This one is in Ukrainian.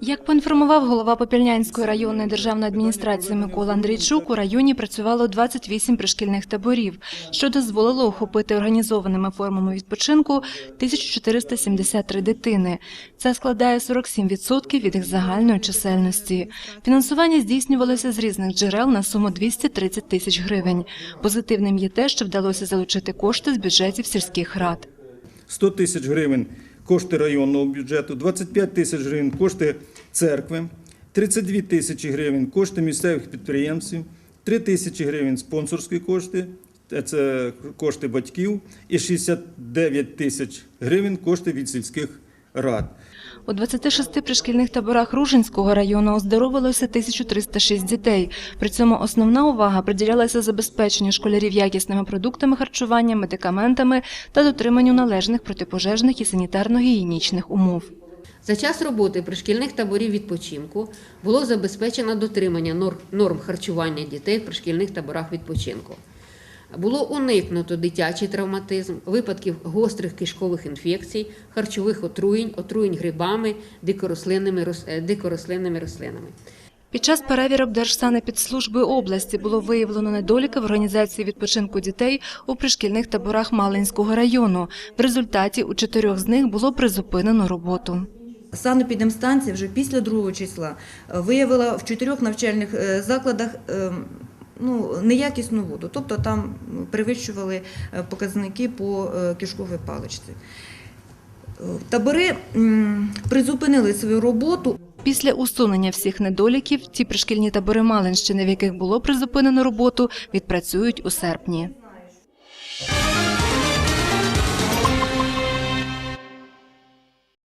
Як поінформував голова Попільнянської районної державної адміністрації Микола Андрійчук, у районі працювало 28 пришкільних таборів, що дозволило охопити організованими формами відпочинку 1473 дитини. Це складає 47% від їх загальної чисельності. Фінансування здійснювалося з різних джерел на суму 230 тисяч гривень. Позитивним є те, що вдалося залучити кошти з бюджетів сільських рад. 100 тисяч гривень кошти районного бюджету, 25 тисяч гривень кошти церкви, 32 тисячі гривень кошти місцевих підприємців, 3 тисячі гривень спонсорські кошти, е, це кошти батьків, і 69 тисяч гривень кошти від сільських рад. У 26 пришкільних таборах Ружинського району оздоровилося 1306 дітей. При цьому основна увага приділялася забезпеченню школярів якісними продуктами харчування, медикаментами та дотриманню належних протипожежних і санітарно-гігієнічних умов. За час роботи пришкільних таборів відпочинку було забезпечено дотримання норм харчування дітей в пришкільних таборах відпочинку. Було уникнуто дитячий травматизм, випадків гострих кишкових інфекцій, харчових отруєнь, отруєнь грибами, дикорослинними, е, дикорослинними рослинами. Під час перевірок Держсанепідслужби області було виявлено недоліки в організації відпочинку дітей у пришкільних таборах Малинського району. В результаті у чотирьох з них було призупинено роботу. Санепідемстанція вже після 2 числа е, виявила в чотирьох навчальних е, закладах е, ну, неякісну воду, тобто там перевищували е, показники по е, кишковій паличці. Табори призупинили свою роботу. Після усунення всіх недоліків ті пришкільні табори Малинщини, в яких було призупинено роботу, відпрацюють у серпні.